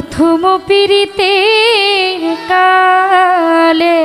প্রথম পিরিতে কালে